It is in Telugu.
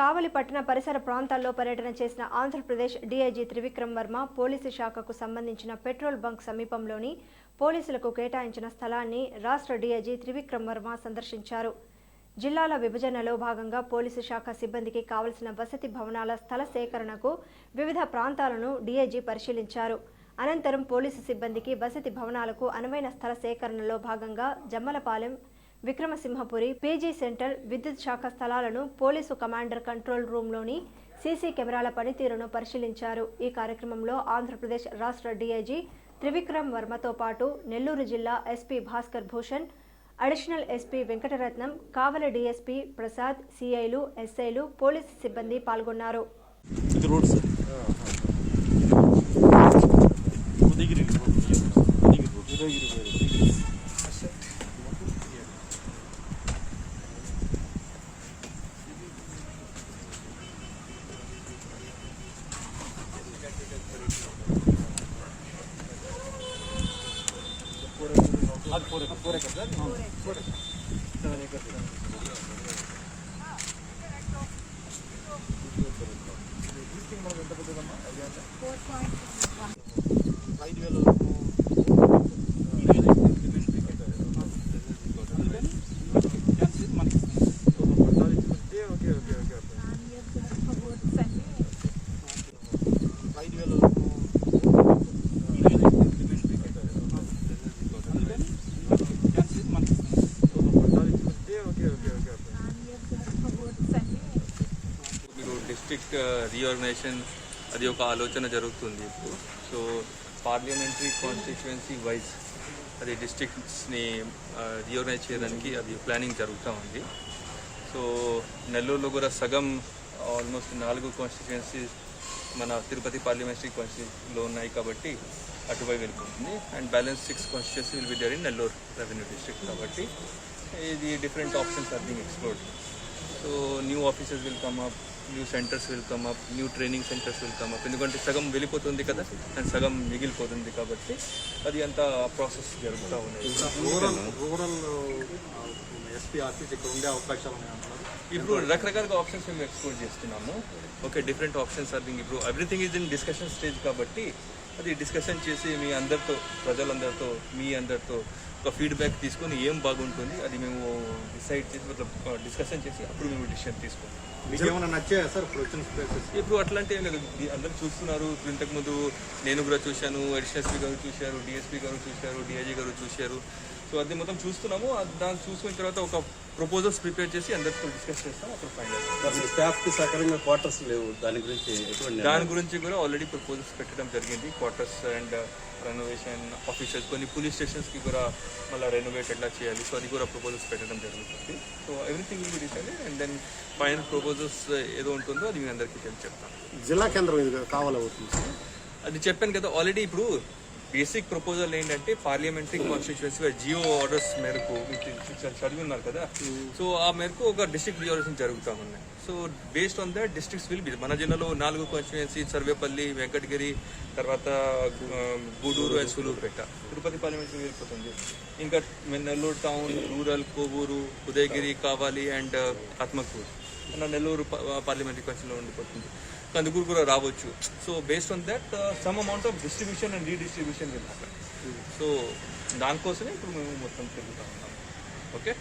కావలి పట్టణ పరిసర ప్రాంతాల్లో పర్యటన చేసిన ఆంధ్రప్రదేశ్ డీఐజీ త్రివిక్రమ్ వర్మ పోలీసు శాఖకు సంబంధించిన పెట్రోల్ బంక్ సమీపంలోని పోలీసులకు కేటాయించిన స్థలాన్ని రాష్ట్ర డీఐజీ త్రివిక్రమ్ వర్మ సందర్శించారు. జిల్లాల విభజనలో భాగంగా పోలీసు శాఖ సిబ్బందికి కావలసిన వసతి భవనాల స్థల సేకరణకు వివిధ ప్రాంతాలను డీఐజీ పరిశీలించారు. అనంతరం పోలీసు సిబ్బందికి వసతి భవనాలకు అనువైన స్థల సేకరణలో భాగంగా జమ్మలపాలెం విక్రమసింహపురి పీజీ సెంటర్ విద్యుత్ శాఖ స్థలాలను పోలీసు కమాండర్ కంట్రోల్ రూమ్లోని సీసీ కెమెరాల పనితీరును పరిశీలించారు. ఈ కార్యక్రమంలో ఆంధ్రప్రదేశ్ రాష్ట్ర డీఐజీ త్రివిక్రమ్ వర్మతో పాటు నెల్లూరు జిల్లా SP Bhaskar Bhushan additional SP Venkataratnam Kavali DSP Prasad సిఐలు ఎస్ఐలు పోలీసు సిబ్బంది పాల్గొన్నారు. ఇది road Udayagiri road. Udayagiri okay okay okay ఐదు వేల వరకు పట్టాలు ఇచ్చుకుంటే ఓకే ఓకే ఓకే మీరు డిస్ట్రిక్ట్ రీఆర్గనైజేషన్ uh, అది ఒక ఆలోచన జరుగుతుంది ఇప్పుడు. సో పార్లమెంటరీ కాన్స్టిట్యుయెన్సీ వైజ్ అది డిస్ట్రిక్ట్స్ని రీఆర్గనైజ్ uh, చేయడానికి అది ప్లానింగ్ జరుగుతూ ఉంది. సో నెల్లూరులో కూడా సగం ఆల్మోస్ట్ నాలుగు కాన్స్టిట్యుయెన్సీస్ మన తిరుపతి పార్లమెంటరీ కాన్స్టిట్యూన్సీలో ఉన్నాయి కాబట్టి అటువైపు వెళ్ళిపోతుంది and balance six constituency will be under in Nellore revenue district కాబట్టి ఇది different options are being explored so new offices will come up new centres will come up new training centres will come up ఎందుకంటే సగం వెళ్ళిపోతుంది కదా అండ్ సగం మిగిలిపోతుంది కాబట్టి అది అంతా ప్రాసెస్ జరుగుతూ ఉన్నాయి రూరల్ ఎస్పీ ఆఫీస్ ఇక్కడ ఉండే అవకాశాలు ఇప్పుడు రకరకాలుగా ఆప్షన్స్ మేము ఎక్స్ప్లోర్ చేస్తున్నాము. Okay different options are being ఇప్పుడు everything is in discussion stage కాబట్టి అది డిస్కషన్ చేసి మీ అందరితో ప్రజలందరితో మీ అందరితో ఒక ఫీడ్బ్యాక్ తీసుకొని ఏం బాగుంటుంది అది మేము డిసైడ్ చేసి డిస్కషన్ చేసి అప్పుడు మేము డిసిషన్ తీసుకుంటాం సార్ ఇప్పుడు వచ్చిన ప్లేసెస్ ఇప్పుడు అట్లాంటి ఏం లేదు. అందరూ చూస్తున్నారు. ఇప్పుడు ఇంతకుముందు నేను కూడా చూశాను అడిషనల్ ఎస్పీ గారు చూశారు డిఎస్పీ గారు చూశారు డిఐజీ గారు చూశారు. సో అది మొత్తం చూస్తున్నాము. అది దాన్ని చూసుకున్న తర్వాత ఒక ప్రపోజల్స్ ప్రిపేర్ చేసి అందరితో డిస్కస్ చేస్తాం అప్పుడు ఫైనల్ మీ స్టాఫ్కి సకరంగా క్వార్టర్స్ లేవు దాని గురించి దాని గురించి కూడా ఆల్రెడీ ప్రపోజల్స్ పెట్టడం జరిగింది. క్వార్టర్స్ అండ్ రెనోవేషన్ ఆఫీసర్స్ కొన్ని పోలీస్ స్టేషన్స్కి కూడా మళ్ళీ రెనోవేట్ ఎట్లా చేయాలి సో అది కూడా ప్రపోజల్స్ పెట్టడం జరుగుతుంది. So everything will be decide and then final proposals ఏదో ఉంటుందో అది మీ అందరికీ తెలిసి చెప్తాను. జిల్లా కేంద్రం ఇది కావాలవుతుంది అది చెప్పాను కదా ఆల్రెడీ ఇప్పుడు బేసిక్ ప్రపోజల్ ఏంటంటే parliamentary constituency G O orders మేరకు చదివి ఉన్నారు కదా. సో ఆ మేరకు ఒక డిస్ట్రిక్ట్ రిజర్వేషన్ జరుగుతూ ఉన్నాయి. So based on that districts will be మన జిల్లాలో నాలుగు కాన్స్టిట్యున్సీ సర్వేపల్లి వెంకటగిరి తర్వాత గూడూరు అండ్ సులూరుపేట. తిరుపతి పార్లమెంట్ వెళ్ళిపోతుంది ఇంకా Nellore town rural Kovur Udayagiri Kavali and Atmakur. మన నెల్లూరు పార్లమెంటరీ కాన్స్టిట్యూన్సీలో ఉండిపోతుంది. కందుకూరు కూడా రావచ్చు. So based on that some amount of distribution and redistribution will so దానికోసమే ఇప్పుడు మేము మొత్తం తిరుగుతా ఉన్నాం. ఓకే